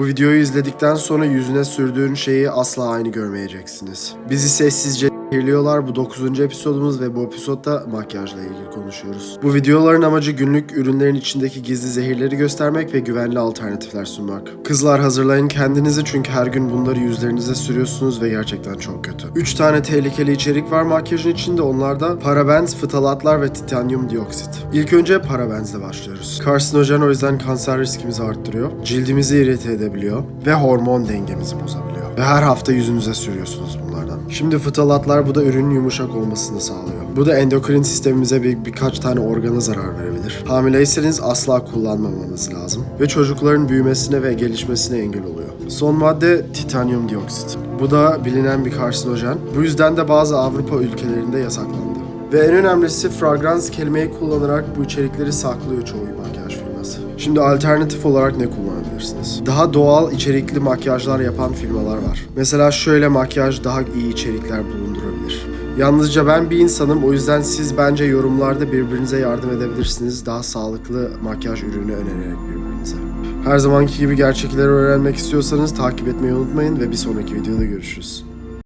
Bu videoyu izledikten sonra yüzüne sürdüğün şeyi asla aynı görmeyeceksiniz. Bizi sessizce Geliyorlar bu 9. episodumuz ve bu episodda makyajla ilgili konuşuyoruz. Bu videoların amacı günlük ürünlerin içindeki gizli zehirleri göstermek ve güvenli alternatifler sunmak. Kızlar hazırlayın kendinizi çünkü her gün bunları yüzlerinize sürüyorsunuz ve gerçekten çok kötü. 3 tane tehlikeli içerik var makyajın içinde onlarda parabens, ftalatlar ve titanyum dioksit. İlk önce parabensle başlıyoruz. Karsinojen o yüzden kanser riskimizi arttırıyor, cildimizi irite edebiliyor ve hormon dengemizi bozabiliyor. Ve her hafta yüzünüze sürüyorsunuz bunlardan. Şimdi fıtalatlar bu da ürünün yumuşak olmasını sağlıyor. Bu da endokrin sistemimize bir, birkaç tane organa zarar verebilir. Hamileyseniz asla kullanmamanız lazım. Ve çocukların büyümesine ve gelişmesine engel oluyor. Son madde titanyum dioksit. Bu da bilinen bir karsinojen. Bu yüzden de bazı Avrupa ülkelerinde yasaklandı. Ve en önemlisi fragrans kelimeyi kullanarak bu içerikleri saklıyor çoğu makyaj firması. Şimdi alternatif olarak ne kullanabilirsiniz? Daha doğal içerikli makyajlar yapan firmalar var. Mesela şöyle makyaj daha iyi içerikler bulundurabilir. Yalnızca ben bir insanım o yüzden siz bence yorumlarda birbirinize yardım edebilirsiniz. Daha sağlıklı makyaj ürünü önererek birbirinize. Her zamanki gibi gerçekleri öğrenmek istiyorsanız takip etmeyi unutmayın ve bir sonraki videoda görüşürüz.